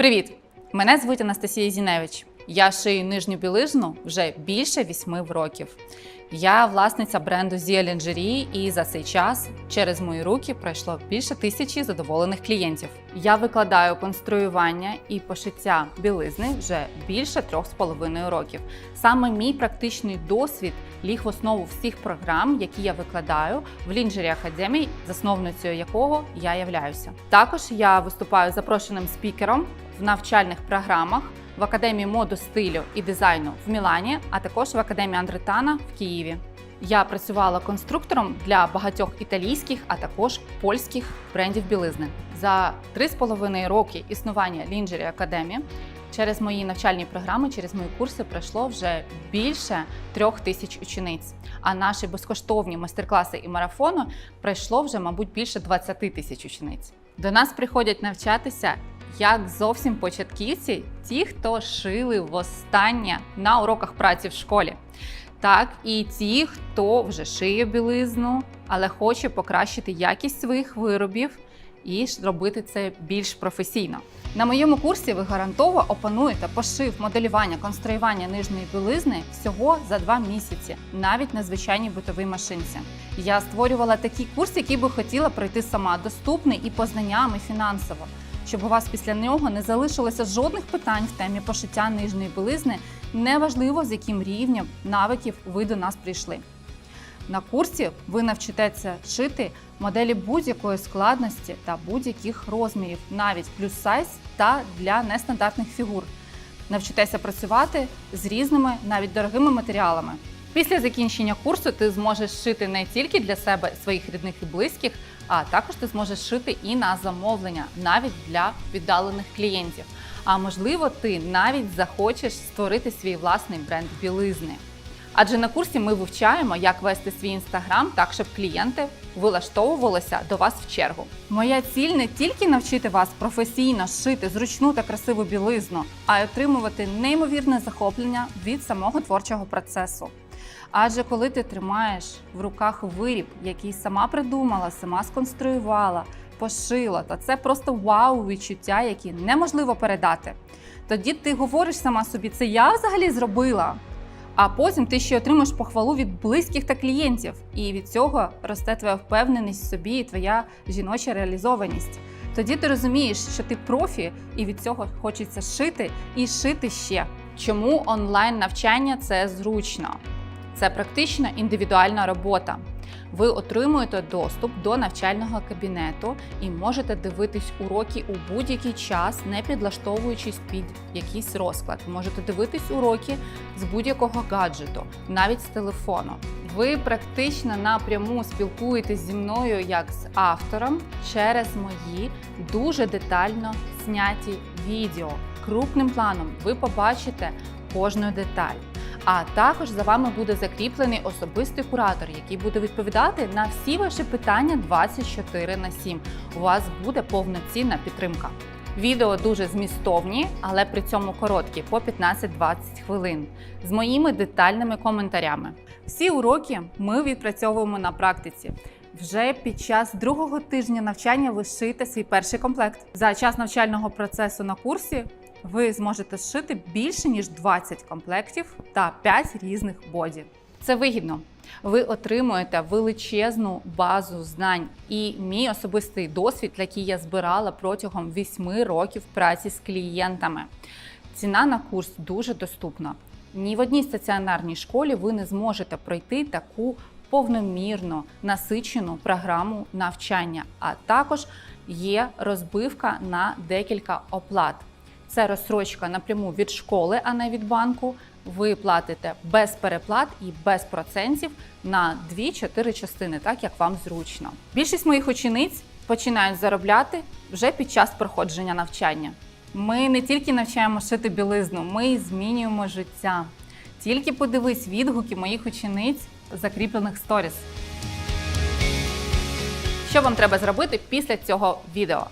Привіт! Мене звуть Анастасія Зіневич. Я шию нижню білизну вже більше вісьми років. Я власниця бренду Zia Lingerie і за цей час через мої руки пройшло більше тисячі задоволених клієнтів. Я викладаю конструювання і пошиття білизни вже більше трьох з половиною років. Саме мій практичний досвід ліг в основу всіх програм, які я викладаю в Lingerie Academy, засновницею якого я являюся. Також я виступаю запрошеним спікером в навчальних програмах в Академії моду стилю і дизайну в Мілані, а також в Академії Андретана в Києві. Я працювала конструктором для багатьох італійських, а також польських брендів білизни. За три з половиною роки існування Lingerie Academy через мої навчальні програми, через мої курси пройшло вже більше трьох тисяч учениць. А наші безкоштовні майстер-класи і марафону пройшло вже, мабуть, більше 20 тисяч учениць. До нас приходять навчатися як зовсім початківці, ті, хто шили востаннє на уроках праці в школі. Так, і ті, хто вже шиє білизну, але хоче покращити якість своїх виробів і зробити це більш професійно. На моєму курсі ви гарантово опануєте пошив, моделювання, конструювання нижньої білизни всього за два місяці, навіть на звичайній битовій машинці. Я створювала такий курс, який би хотіла пройти сама, доступний і по знанням, фінансово щоб у вас після нього не залишилося жодних питань в темі пошиття нижньої білизни, неважливо з яким рівнем навиків ви до нас прийшли. На курсі ви навчитеся шити моделі будь-якої складності та будь-яких розмірів, навіть плюс сайз та для нестандартних фігур. Навчитеся працювати з різними, навіть дорогими матеріалами. Після закінчення курсу ти зможеш шити не тільки для себе своїх рідних і близьких, а також ти зможеш шити і на замовлення, навіть для віддалених клієнтів. А можливо, ти навіть захочеш створити свій власний бренд білизни. Адже на курсі ми вивчаємо, як вести свій інстаграм так, щоб клієнти вилаштовувалися до вас в чергу. Моя ціль не тільки навчити вас професійно шити зручну та красиву білизну, а й отримувати неймовірне захоплення від самого творчого процесу. Адже коли ти тримаєш в руках виріб, який сама придумала, сама сконструювала, пошила, то це просто вау відчуття, які неможливо передати. Тоді ти говориш сама собі, це я взагалі зробила. А потім ти ще отримаєш похвалу від близьких та клієнтів, і від цього росте твоя впевненість в собі і твоя жіноча реалізованість. Тоді ти розумієш, що ти профі, і від цього хочеться шити і шити ще. Чому онлайн навчання це зручно? Це практична індивідуальна робота. Ви отримуєте доступ до навчального кабінету і можете дивитись уроки у будь-який час, не підлаштовуючись під якийсь розклад. Ви можете дивитись уроки з будь-якого гаджету, навіть з телефону. Ви практично напряму спілкуєтесь зі мною як з автором через мої дуже детально зняті відео. Крупним планом ви побачите кожну деталь. А також за вами буде закріплений особистий куратор, який буде відповідати на всі ваші питання 24 на 7. У вас буде повноцінна підтримка. Відео дуже змістовні, але при цьому короткі по 15-20 хвилин з моїми детальними коментарями. Всі уроки ми відпрацьовуємо на практиці. Вже під час другого тижня навчання ви шиєте свій перший комплект. За час навчального процесу на курсі ви зможете зшити більше ніж 20 комплектів та 5 різних бодів. Це вигідно. Ви отримуєте величезну базу знань і мій особистий досвід, який я збирала протягом 8 років праці з клієнтами. Ціна на курс дуже доступна. Ні в одній стаціонарній школі ви не зможете пройти таку повномірно насичену програму навчання, а також є розбивка на декілька оплат. Це розсрочка напряму від школи, а не від банку. Ви платите без переплат і без процентів на 2-4 частини, так як вам зручно. Більшість моїх учениць починають заробляти вже під час проходження навчання. Ми не тільки навчаємо шити білизну, ми змінюємо життя. Тільки подивись відгуки моїх учениць закріплених сторіс. Що вам треба зробити після цього відео?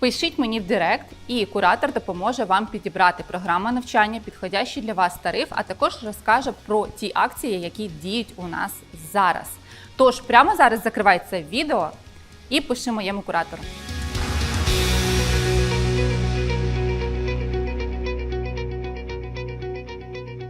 Пишіть мені в Директ, і куратор допоможе вам підібрати програму навчання, підходящий для вас тариф, а також розкаже про ті акції, які діють у нас зараз. Тож прямо зараз закривай це відео і пиши моєму куратору.